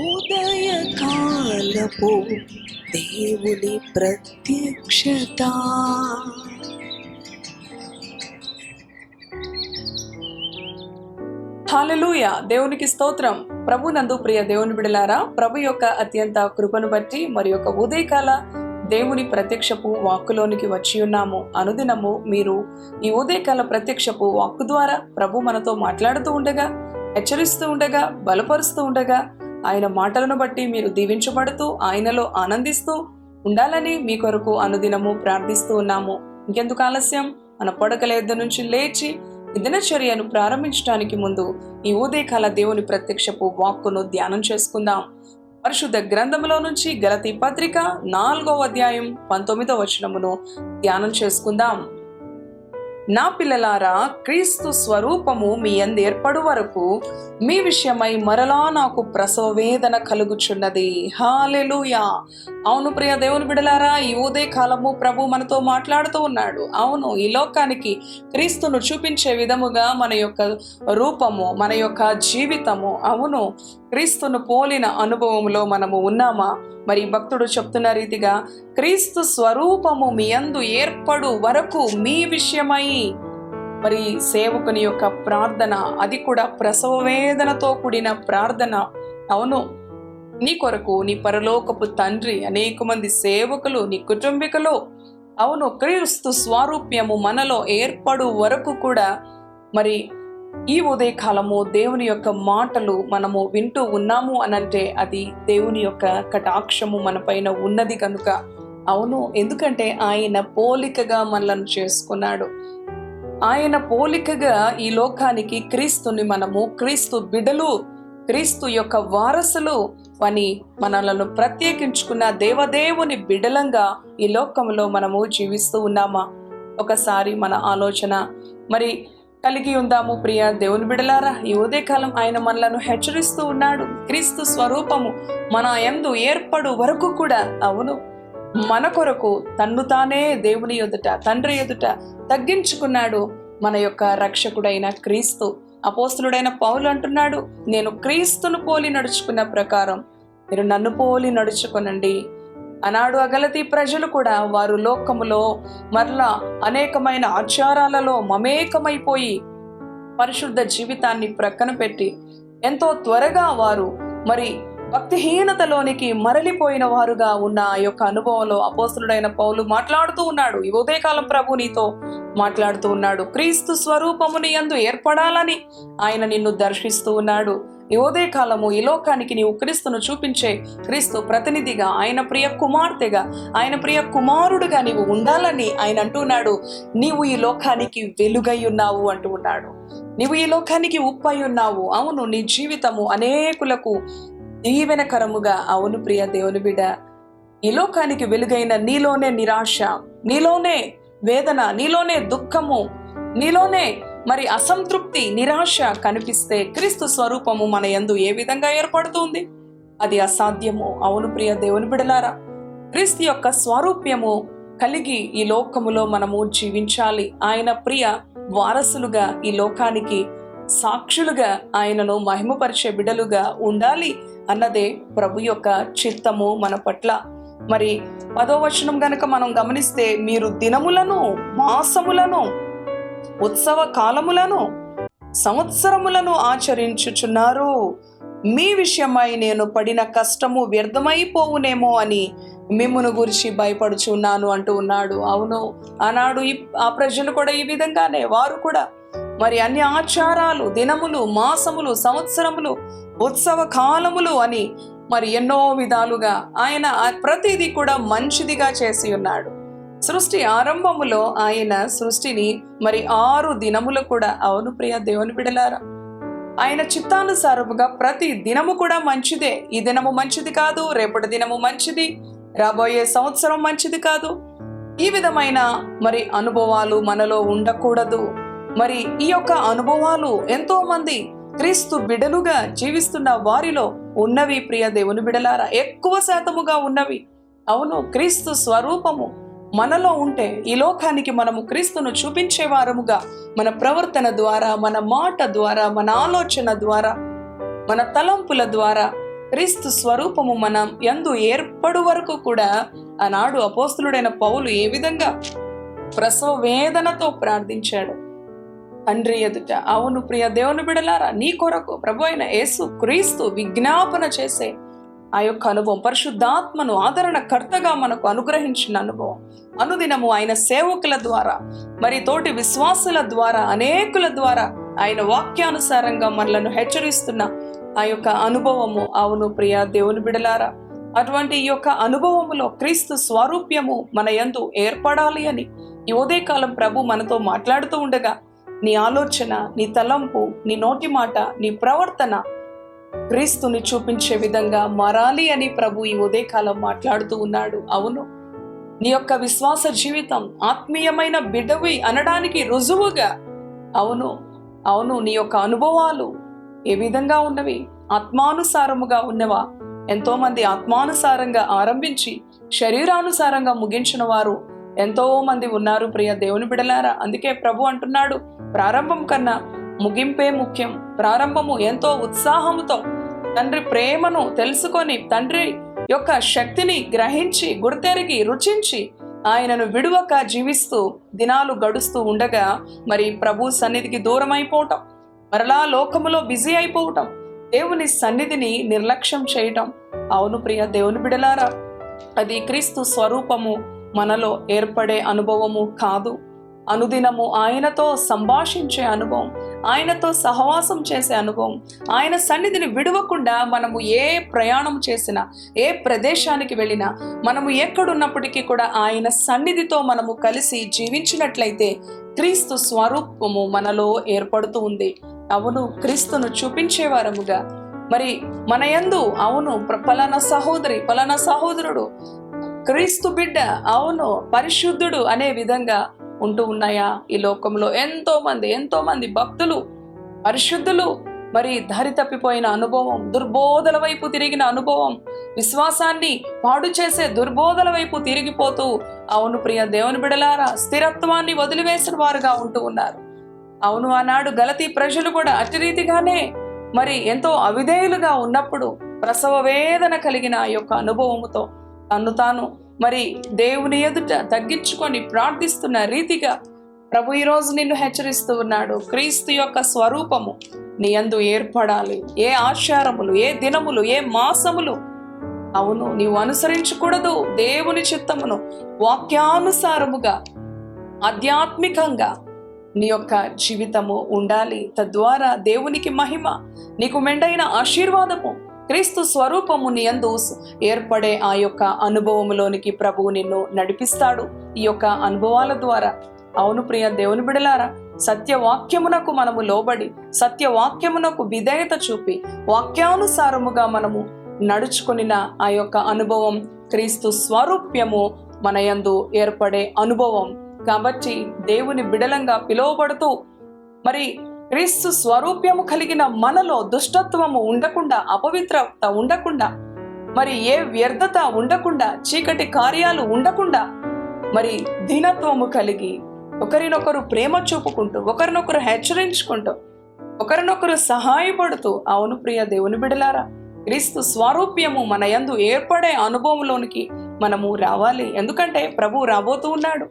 ఉదయకాలపు దేవుని ప్రత్యక్షత. హాలెలూయ దేవునికి స్తోత్రం. ప్రభు నందు ప్రియ దేవుని బిడలారా ప్రభు యొక్క అత్యంత కృపను బట్టి మరి యొక్క ఉదయకాల దేవుని ప్రత్యక్షపు వాక్కులోనికి వచ్చి ఉన్నాము. అనుదినము మీరు ఈ ఉదయకాల ప్రత్యక్షపు వాక్కు ద్వారా ప్రభు మనతో మాట్లాడుతూ ఉండగా హెచ్చరిస్తూ ఉండగా బలపరుస్తూ ఉండగా ఆయన మాటలను బట్టి మీరు దీవించబడుతూ ఆయనలో ఆనందిస్తూ ఉండాలని మీ కొరకు అనుదినము ప్రార్థిస్తూ ఉన్నాము. ఇంకెందుకు ఆలస్యం? మన పడకల యొద్ద నుంచి లేచి దినచర్యను ప్రారంభించడానికి ముందు ఈ ఉదయకాల దేవుని ప్రత్యక్షపు వాక్కును ధ్యానం చేసుకుందాం. పరిశుద్ధ గ్రంథములో నుంచి గలతి పత్రిక నాలుగో అధ్యాయం పంతొమ్మిదవ వచనమును ధ్యానం చేసుకుందాం. నా పిల్లలారా క్రీస్తు స్వరూపము మీ అందు ఏర్పడు వరకు మీ విషయమై మరలా నాకు ప్రసవ వేదన కలుగుచున్నది. హాలెలుయా. అవును ప్రియ దేవుని బిడలారా ఈ ఉదయ కాలము ప్రభు మనతో మాట్లాడుతూ ఉన్నాడు. అవును ఈ లోకానికి క్రీస్తును చూపించే విధముగా మన యొక్క రూపము మన యొక్క జీవితము అవును క్రీస్తును పోలిన అనుభవంలో మనము ఉన్నామా? మరి భక్తుడు చెప్తున్న రీతిగా క్రీస్తు స్వరూపము మీ అందు ఏర్పడు వరకు మీ విషయమై. మరి సేవకుని యొక్క ప్రార్థన అది కూడా ప్రసవ వేదనతో కూడిన ప్రార్థన. అవును నీ కొరకు నీ పరలోకపు తండ్రి అనేక మంది సేవకులు నీ కుటుంబికులు. అవును క్రీస్తు స్వారూప్యము మనలో ఏర్పడు వరకు కూడా మరి ఈ ఉదయకాలము దేవుని యొక్క మాటలు మనము వింటూ ఉన్నాము అనంటే అది దేవుని యొక్క కటాక్షము మన పైన ఉన్నది కనుక. అవును ఎందుకంటే ఆయన పోలికగా మనలను చేసుకున్నాడు. ఆయన పోలికగా ఈ లోకానికి క్రీస్తుని మనము క్రీస్తు బిడలు క్రీస్తు యొక్క వారసులు అని మనలను ప్రత్యేకించుకున్న దేవదేవుని బిడలంగా ఈ లోకంలో మనము జీవిస్తూ ఉన్నామా? ఒకసారి మన ఆలోచన. మరి కలిగి ఉందాము ప్రియ దేవుని బిడలారా. ఈ ఉదయకాలం ఆయన మనలను హెచ్చరిస్తూ ఉన్నాడు. క్రీస్తు స్వరూపము మన యందు ఏర్పడు వరకు కూడా అవును. మన కొరకు తన్ను తానే దేవుని ఎదుట తండ్రి ఎదుట తగ్గించుకున్నాడు మన యొక్క రక్షకుడైన క్రీస్తు. అపోస్తులుడైన పౌలు అంటున్నాడు నేను క్రీస్తును పోలి నడుచుకున్న ప్రకారం మీరు నన్ను పోలి నడుచుకొనండి. ఆనాడు అగలతి ప్రజలు కూడా వారు లోకములో మరలా అనేకమైన ఆచారాలలో మమేకమైపోయి పరిశుద్ధ జీవితాన్ని ప్రక్కన పెట్టి ఎంతో త్వరగా వారు మరి భక్తిహీనతలోనికి మరలిపోయిన వారుగా ఉన్న ఆ యొక్క అనుభవంలో అపోసులుడైన పౌలు మాట్లాడుతూ ఉన్నాడు. ఈ ఉదయకాలం ప్రభు నీతో మాట్లాడుతూ ఉన్నాడు. క్రీస్తు స్వరూపముని యందు ఏర్పడాలని ఆయన నిన్ను దర్శిస్తూ ఉన్నాడు. ఈ ఉదయకాలము ఈ లోకానికి నీవు క్రీస్తును చూపించే క్రీస్తు ప్రతినిధిగా ఆయన ప్రియ కుమార్తెగా ఆయన ప్రియ కుమారుడుగా నీవు ఉండాలని ఆయన అంటున్నాడు. నీవు ఈ లోకానికి వెలుగై ఉన్నావు అంటూ ఉన్నాడు. నీవు ఈ లోకానికి ఉప్పై ఉన్నావు. అవును నీ జీవితము అనేకులకు దీవెనకరముగా అవును ప్రియ దేవుని బిడ ఈ లోకానికి వెలుగైన నీలోనే నిరాశ నీలోనే వేదన నీలోనే దుఃఖము నీలోనే మరి అసంతృప్తి నిరాశ కనిపిస్తే క్రీస్తు స్వరూపము మన యందు ఏ విధంగా ఏర్పడుతుంది? అది అసాధ్యము? అవును ప్రియ దేవుని బిడలారా క్రీస్తు యొక్క స్వారూప్యము కలిగి ఈ లోకములో మనము జీవించాలి. ఆయన ప్రియ వారసులుగా ఈ లోకానికి సాక్షులుగా ఆయనను మహిమపరిచే బిడలుగా ఉండాలి అన్నదే ప్రభు యొక్క చిత్తము మన పట్ల. మరి పదో వచనం గనక మనం గమనిస్తే మీరు దినములను మాసములను ఉత్సవ కాలములను సంవత్సరములను ఆచరించుచున్నారు. మీ విషయమై నేను పడిన కష్టము వ్యర్థమైపోవునేమో అని మిమ్మును గురించి భయపడుచున్నాను అంటూ ఉన్నాడు. అవును ఆనాడు ఆ ప్రజలు కూడా ఈ విధంగానే. వారు కూడా మరి అన్ని ఆచారాలు దినములు మాసములు సంవత్సరములు ఉత్సవ కాలములు అని మరి ఎన్నో విధాలుగా ఆయన ఆ ప్రతిదీ కూడా మంచిదిగా చేసి ఉన్నాడు. సృష్టి ఆరంభములో ఆయన సృష్టిని మరి ఆరు దినములు కూడా అవును ప్రియ దేవుని బిడలారా? ఆయన చిత్తానుసారముగా ప్రతి దినము కూడా మంచిదే. ఈ దినము మంచిది కాదు రేపటి దినము మంచిది రాబోయే సంవత్సరం మంచిది కాదు. ఈ విధమైన మరి అనుభవాలు మనలో ఉండకూడదు. మరి ఈ యొక్క అనుభవాలు ఎంతో మంది క్రీస్తు బిడలుగా జీవిస్తున్న వారిలో ఉన్నవి ప్రియ దేవుని బిడలారా? ఎక్కువ శాతముగా ఉన్నవి. అవును క్రీస్తు స్వరూపము మనలో ఉంటే ఈ లోకానికి మనము క్రీస్తును చూపించే వారముగా మన ప్రవర్తన ద్వారా మన మాట ద్వారా మన ఆలోచన ద్వారా మన తలంపుల ద్వారా క్రీస్తు స్వరూపము మనం ఎందు ఏర్పడు వరకు కూడా ఆనాడు అపోస్తులుడైన పౌలు ఏ విధంగా ప్రసవ వేదనతో ప్రార్థించాడు? తండ్రి ఎదుట అవును ప్రియ దేవుని బిడలారా నీ కొరకు ప్రభు అయిన యేసు క్రీస్తు విజ్ఞాపన చేసే ఆ యొక్క అనుభవం. పరిశుద్ధాత్మను ఆదరణకర్తగా మనకు అనుగ్రహించిన అనుభవం. అనుదినము ఆయన సేవకుల ద్వారా మరి తోటి విశ్వాసుల ద్వారా అనేకుల ద్వారా ఆయన వాక్యానుసారంగా మనలను హెచ్చరిస్తున్న ఆ యొక్క అనుభవము. అవును ప్రియ దేవుని బిడలారా అటువంటి ఈ యొక్క అనుభవములో క్రీస్తు స్వారూప్యము మన యందు ఏర్పడాలి అని ఈ ఉదయకాలం ప్రభు మనతో మాట్లాడుతూ ఉండగా నీ ఆలోచన నీ తలంపు నీ నోటి మాట నీ ప్రవర్తన క్రీస్తుని చూపించే విధంగా మారాలి అని ప్రభు ఈ ఉదయకాలం మాట్లాడుతూ ఉన్నాడు. అవును నీ యొక్క విశ్వాస జీవితం ఆత్మీయమైన బిడవి అనడానికి రుజువుగా. అవును అవును నీ యొక్క అనుభవాలు ఏ విధంగా ఉన్నవి? ఆత్మానుసారముగా ఉన్నవా? ఎంతో మంది ఆత్మానుసారంగా ఆరంభించి శరీరానుసారంగా ముగించిన వారు ఎంతో మంది ఉన్నారు ప్రియ దేవుని బిడలారా. అందుకే ప్రభు అంటున్నాడు ప్రారంభం కన్నా ముగింపే ముఖ్యం. ప్రారంభము ఎంతో ఉత్సాహముతో తండ్రి ప్రేమను తెలుసుకొని తండ్రి యొక్క శక్తిని గ్రహించి గుర్తెరిగి రుచించి ఆయనను విడువక జీవిస్తూ దినాలు గడుస్తూ ఉండగా మరి ప్రభు సన్నిధికి దూరం అయిపోవటం మరలా లోకములో బిజీ అయిపోవటం దేవుని సన్నిధిని నిర్లక్ష్యం చేయటం. అవును ప్రియ దేవుని బిడలారా అది క్రీస్తు స్వరూపము మనలో ఏర్పడే అనుభవము కాదు. అనుదినము ఆయనతో సంభాషించే అనుభవం. ఆయనతో సహవాసం చేసే అనుభవం ఆయన సన్నిధిని విడవకుండా మనము ఏ ప్రయాణం చేసినా ఏ ప్రదేశానికి వెళ్ళినా మనము ఎక్కడున్నప్పటికీ కూడా ఆయన సన్నిధితో మనము కలిసి జీవించినట్లయితే క్రీస్తు స్వరూపము మనలో ఏర్పడుతూ ఉంది. అవును క్రీస్తును చూపించేవారముగా మరి మన యందు అవును ప్ర- పలానా సహోదరి పలానా సహోదరుడు క్రీస్తు బిడ్డ అవును పరిశుద్ధుడు అనే విధంగా ఉంటూ ఉన్నాయా? ఈ లోకంలో ఎంతో మంది ఎంతో మంది భక్తులు పరిశుద్ధులు మరి దారి తప్పిపోయిన అనుభవం దుర్బోధల వైపు తిరిగిన అనుభవం విశ్వాసాన్ని పాడు చేసే దుర్బోధల వైపు తిరిగిపోతూ అవును ప్రియ దేవుని బిడలారా స్థిరత్వాన్ని వదిలివేసిన వారుగా ఉంటూ ఉన్నారు. అవును ఆనాడు గలతీ ప్రజలు కూడా అతిరీతిగానే రీతిగానే మరి ఎంతో అవిధేయులుగా ఉన్నప్పుడు ప్రసవ వేదన కలిగిన ఆ యొక్క అనుభవముతో తన్ను తాను మరి దేవుని ఎదుట తగ్గించుకొని ప్రార్థిస్తున్న రీతిగా ప్రభు ఈరోజు నిన్ను హెచ్చరిస్తూ ఉన్నాడు. క్రీస్తు యొక్క స్వరూపము నీ యందు ఏర్పడాలి. ఏ ఆచారములు ఏ దినములు ఏ మాసములు అవును నీవు అనుసరించకూడదు. దేవుని చిత్తమును వాక్యానుసారముగా ఆధ్యాత్మికంగా నీ యొక్క జీవితము ఉండాలి. తద్వారా దేవునికి మహిమ నీకు మెండైన ఆశీర్వాదము క్రీస్తు స్వరూపముని యందు ఏర్పడే ఆ యొక్క అనుభవములోనికి ప్రభువు నిన్ను నడిపిస్తాడు ఈ యొక్క అనుభవాల ద్వారా. అవును ప్రియ దేవుని బిడలారా సత్యవాక్యమునకు మనము లోబడి సత్యవాక్యమునకు విధేయత చూపి వాక్యానుసారముగా మనము నడుచుకునిన ఆ యొక్క అనుభవం క్రీస్తు స్వరూప్యము మన యందు ఏర్పడే అనుభవం. కాబట్టి దేవుని బిడలంగా పిలువబడుతూ మరి క్రీస్తు స్వరూప్యము కలిగిన మనలో దుష్టత్వము ఉండకుండా అపవిత్రత ఉండకుండా మరి ఏ వ్యర్థత ఉండకుండా చీకటి కార్యాలు ఉండకుండా మరి దీనత్వము కలిగి ఒకరినొకరు ప్రేమ చూపుకుంటూ ఒకరినొకరు హెచ్చరించుకుంటూ ఒకరినొకరు సహాయపడుతూ అవును ప్రియ దేవుని బిడలారా క్రీస్తు స్వారూప్యము మన యందు ఏర్పడే అనుభవంలోనికి మనము రావాలి. ఎందుకంటే ప్రభు రాబోతూ ఉన్నాడు.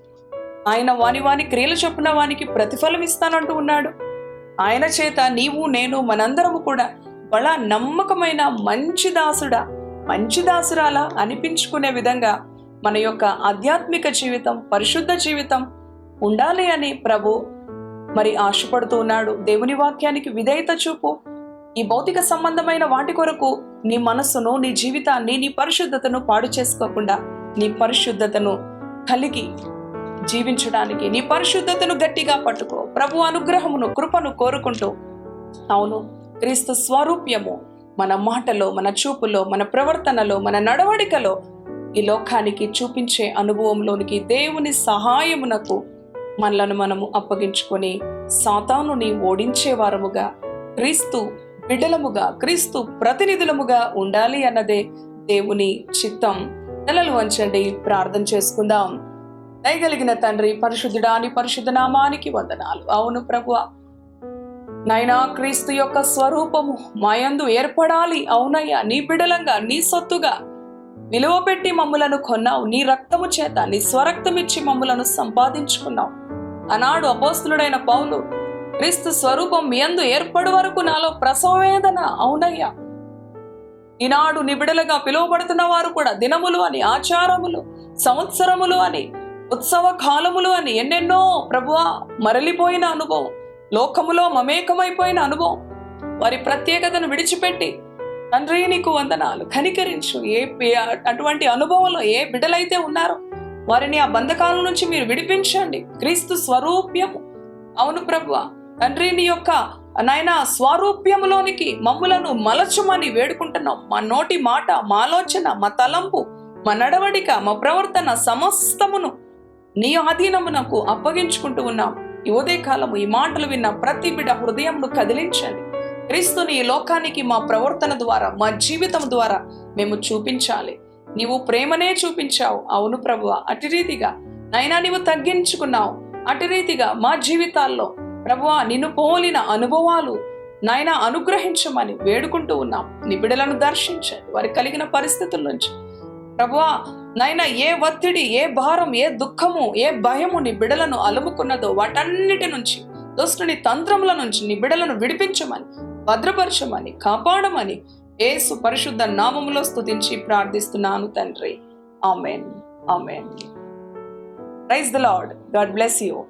ఆయన వాని వాని క్రియలు చొప్పున వానికి ప్రతిఫలం ఇస్తానంటూ ఉన్నాడు. ఆయన చేత నీవు నేను మనందరము కూడా బలా నమ్మకమైన మంచి దాసుడా మంచి దాసురాలా అనిపించుకునే విధంగా మన యొక్క ఆధ్యాత్మిక జీవితం పరిశుద్ధ జీవితం ఉండాలి అని ప్రభు మరి ఆశపడుతూ ఉన్నాడు. దేవుని వాక్యానికి విధేయత చూపు. ఈ భౌతిక సంబంధమైన వాటి కొరకు నీ మనస్సును నీ జీవితాన్ని నీ పరిశుద్ధతను పాడు చేసుకోకుండా నీ పరిశుద్ధతను కలిగి జీవించడానికి నీ పరిశుద్ధతను గట్టిగా పట్టుకో. ప్రభు అనుగ్రహమును కృపను కోరుకుంటూ. అవును క్రీస్తు స్వరూప్యము మన మాటలో మన చూపులో మన ప్రవర్తనలో మన నడవడికలో ఈ లోకానికి చూపించే అనుభవంలోనికి దేవుని సహాయమునకు మనలను మనము అప్పగించుకొని సాతానుని ఓడించేవారముగా క్రీస్తు బిడ్డలముగా క్రీస్తు ప్రతినిధులముగా ఉండాలి అన్నదే దేవుని చిత్తం. తలలు వంచండి ప్రార్థన చేసుకుందాం. దయగలిగిన తండ్రి పరిశుద్ధుడాని పరిశుద్ధ నామానికి వందనాలు. అవును ప్రభు నైనా క్రీస్తు యొక్క స్వరూపము మాయందు ఏర్పడాలి. అవునయ్యా నీ బిడలంగా నీ సొత్తుగా విలువ పెట్టి మమ్ములను కొన్నావు. నీ రక్తము చేత నీ స్వరక్తమిచ్చి మమ్ములను సంపాదించుకున్నావు. అనాడు అపోస్తులుడైన పౌలు క్రీస్తు స్వరూపం మీ యందు ఏర్పడు వరకు నాలో ప్రసవేదన అవునయ్యా. ఈనాడు నిబిడలుగా పిలువబడుతున్న వారు కూడా దినములు అని ఆచారములు సంవత్సరములు అని ఉత్సవ కాలములు అని ఎన్నెన్నో ప్రభువా మరలిపోయిన అనుభవం లోకములో మమేకమైపోయిన అనుభవం. వారి ప్రత్యేకతను విడిచిపెట్టి తండ్రి నీకు వందనాలు. కనికరించు. ఏ అటువంటి అనుభవంలో ఏ బిడ్డలైతే ఉన్నారో వారిని ఆ బంధకాల నుంచి మీరు విడిపించండి. క్రీస్తు స్వరూప్యము. అవును ప్రభు తండ్రి నీ యొక్క నాయన స్వరూప్యములోనికి మమ్ములను మలచుమని వేడుకుంటున్నాం. మా నోటి మాట మా ఆలోచన మా తలంపు మా నడవడిక మా ప్రవర్తన సమస్తమును నీ ఆధీనమునకు అప్పగించుకుంటూ ఉన్నాం ఈ ఉదయకాలము ఈ మాటలు విన్న ప్రతి బిడ హృదయంను కదిలించండి. క్రీస్తుని ఈ లోకానికి మా ప్రవర్తన ద్వారా మా జీవితం ద్వారా మేము చూపించాలి. నీవు ప్రేమనే చూపించావు. అవును ప్రభువ అటు రీతిగా నైనా నీవు తగ్గించుకున్నావు. అటు రీతిగా మా జీవితాల్లో ప్రభువా నిన్ను పోలిన అనుభవాలు నాయన అనుగ్రహించమని వేడుకుంటూ ఉన్నాం. నిబిడలను దర్శించండి. వారు కలిగిన పరిస్థితుల నుంచి. ప్రభువా నాయన ఏ ఒత్తిడి ఏ భారం ఏ దుఃఖము ఏ భయము నీ బిడలను అలుముకున్నదో వాటన్నిటి నుంచి దుష్టుని తంత్రముల నుంచి నీ బిడలను విడిపించమని భద్రపరచమని కాపాడమని ఏసు పరిశుద్ధ నామములో స్తుతించి ప్రార్థిస్తున్నాను తండ్రి. Amen. Amen. Praise the Lord. God bless you.